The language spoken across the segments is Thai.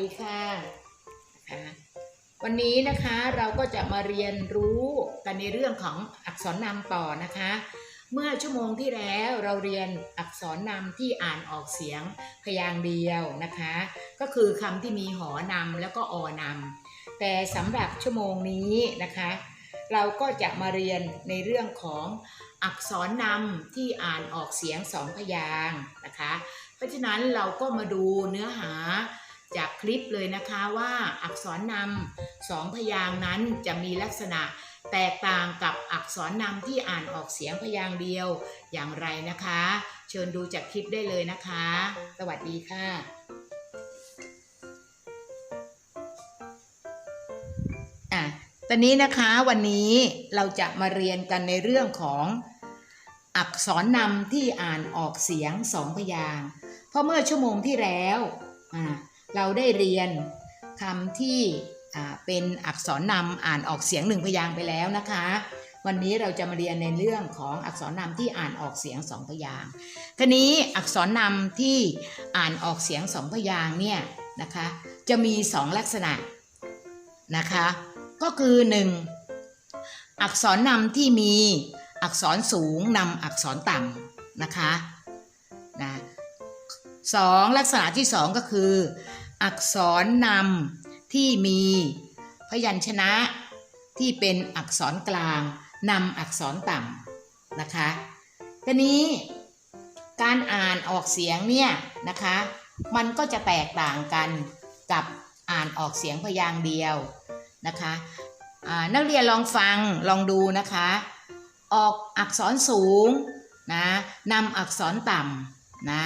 ดีค่ะนะคะวันนี้นะคะเราก็จะมาเรียนรู้กันในเรื่องของอักษรนำต่อนะคะ เมื่อชั่วโมงที่แล้วเราเรียนอักษรนำที่อ่านออกเสียงพยางค์เดียวนะคะ ก็คือคำที่มีหอนำแล้วก็อนำแต่สำหรับชั่วโมงนี้นะคะ เราก็จะมาเรียนในเรื่องของอักษรนำที่อ่านออกเสียงสองพยางค์นะคะ เพราะฉะนั้นเราก็มาดูเนื้อหา จากคลิปเลยนะคะว่าอักษรนำสองพยางนั้นจะมีลักษณะแตกต่างกับอักษรนำที่อ่านออกเสียงพยางเดียวอย่างไรนะคะ เชิญดูจากคลิปได้เลยนะคะ สวัสดีค่ะอะตอนนี้นะคะวันนี้เราจะมาเรียนกันในเรื่องของอักษรนำที่อ่านออกเสียงสองพยางเพราะเมื่อชั่วโมงที่แล้วอ่า เราได้เรียนคำที่เป็นอักษรนำอ่านออกเสียงหนึ่งพยางค์ไปแล้วนะคะ วันนี้เราจะมาเรียนในเรื่องของอักษรนำที่อ่านออกเสียงสองพยางค์ทีนี้อักษรนำที่อ่านออกเสียงสองพยางค์เนี่ยนะคะจะมีสองลักษณะนะคะก็คือหนึ่งอักษรนำที่มีอักษรสูงนำอักษรต่ำนะคะนะสองลักษณะที่สองก็คือ อักษรนำที่มีพยัญชนะที่เป็นอักษรกลางนำอักษรต่ำนะคะทีนี้การอ่านออกเสียงเนี่ยนะคะ มันก็จะแตกต่างกันกับอ่านออกเสียงพยางค์เดียวนะคะนักเรียนลองฟังลองดูนะคะ ออกอักษรสูงนะนำอักษรต่ำนะ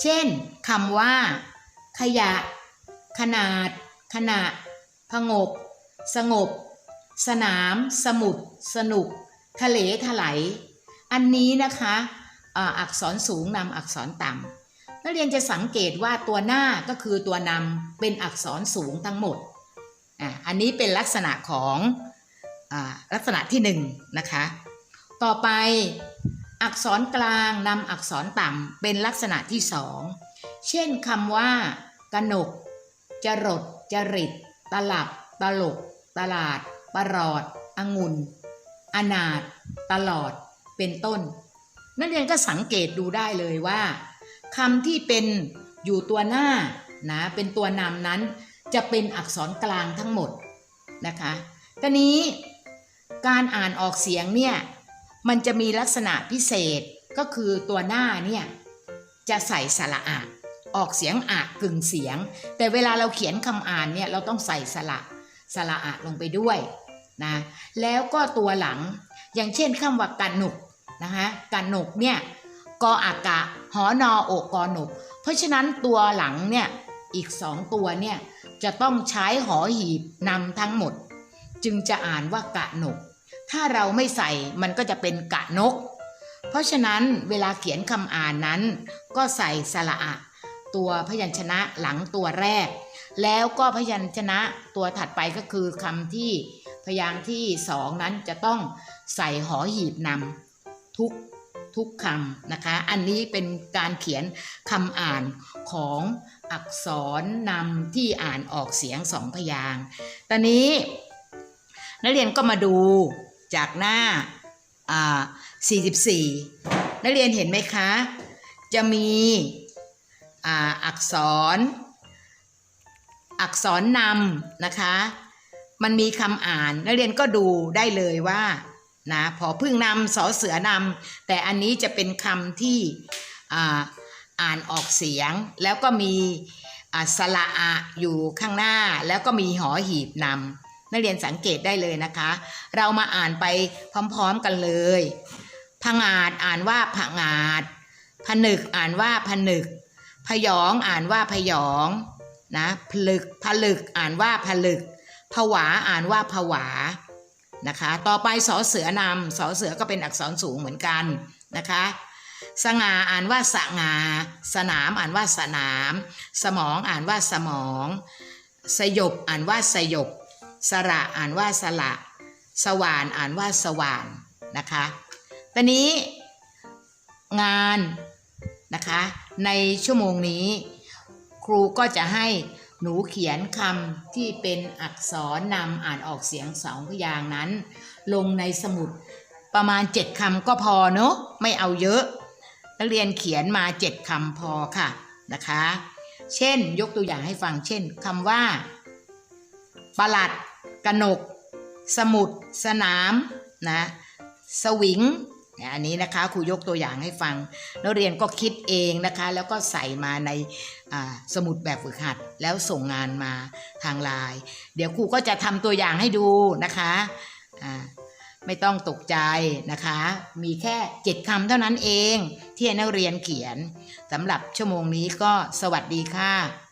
เช่นคำว่า ขยะ ขนาด ขณะพงบ สงบ สนาม สมุด สนุก ทะเลถลายอันนี้นะคะอักษรสูงนำอักษรต่ำนักเรียนจะสังเกตว่าตัวหน้าก็คือตัวนำเป็นอักษรสูงทั้งหมดอะอันนี้เป็นลักษณะของอาลักษณะที่หนึ่งนะคะ ต่อไปอักษรกลางนำอักษรต่ำเป็นลักษณะที่สอง เช่นคำว่ากนก จรด จริต ตลับ ตลก ตลาด ประหลอด องุ่น อนาถตลอด เป็นต้น นักเรียนก็สังเกตดูได้เลยว่าคำที่เป็นอยู่ตัวหน้านะเป็นตัวนำนั้นจะเป็นอักษรกลางทั้งหมดนะคะตอนนี้การอ่านออกเสียงเนี่ยมันจะมีลักษณะพิเศษก็คือตัวหน้าเนี่ยจะใส่สระอะ ออกเสียงอะกึ่งเสียง แต่เวลาเราเขียนคำอ่านเนี่ยเราต้องใส่สระสระอะลงไปด้วยนะแล้วก็ตัวหลังอย่างเช่นคำว่ากันหนุกนะคะกันหนุกเนี่ยกออากะหอนอโอกอหนุก เพราะฉะนั้นตัวหลังเนี่ยอีกสองตัวเนี่ยจะต้องใช้หอหีบนำทั้งหมด จึงจะอ่านว่ากะหนุก ถ้าเราไม่ใส่มันก็จะเป็นกะนก เพราะฉะนั้นเวลาเขียนคำอ่านนั้น ก็ใส่สระอะ ตัวพยัญชนะหลังตัวแรก แล้วก็พยัญชนะตัวถัดไปก็คือคำที่พยางค์ที่สองนั้นจะต้องใส่หอหีบนำทุกทุกคำนะคะ อันนี้เป็นการเขียนคำอ่านของอักษรนำที่อ่านออกเสียงสองพยางค์ตอนนี้ นักเรียนก็มาดูจากหน้าอ่า44 นักเรียนเห็นไหมคะ จะมี อักษร อักษรนำนะคะ มันมีคำอ่านนักเรียนก็ดูได้เลยว่านะพอพึ่งนำสอเสือนำแต่อันนี้จะเป็นคำที่อ่าอ่านออกเสียง แล้วก็มีสระอะอยู่ข้างหน้า แล้วก็มีหอหีบนำนักเรียนสังเกตได้เลยนะคะ เรามาอ่านไปพร้อมๆกันเลยผงาดอ่านว่าผงาดผนึกอ่านว่าผนึก พยองอ่านว่าพยองนะผลึกผลึกอ่านว่าผลึกผวาอ่านว่าผวานะคะ ต่อไปสอเสือนำสอเสือก็เป็นอักษรสูงเหมือนกันนะคะ สง่าอ่านว่าสง่าสนามอ่านว่าสนาม สมองอ่านว่าสมอง สยบอ่านว่าสยบ สระอ่านว่าสละ สว่านอ่านว่าสว่านนะคะตอนนี้งาน นะคะ ในชั่วโมงนี้ ครูก็จะให้หนูเขียนคำที่เป็นอักษรนำอ่านออกเสียงสองพยางนั้น ลงในสมุดประมาณ7คำก็พอเนอะไม่เอาเยอะ นักเรียนเขียนมา7คำพอค่ะนะคะ เช่นยกตัวอย่างให้ฟังเช่นคำว่าประหลัดกนก สมุด สนามนะสวิง อันนี้นะคะครูยกตัวอย่างให้ฟัง นักเรียนก็คิดเองนะคะ แล้วก็ใส่มาในสมุดแบบฝึกหัด แล้วส่งงานมาทางไลน์เดี๋ยวครูก็จะทำตัวอย่างให้ดูนะคะไม่ต้องตกใจนะคะ มีแค่เจ็ดคำเท่านั้นเองที่นักเรียนเขียนสำหรับชั่วโมงนี้ก็สวัสดีค่ะ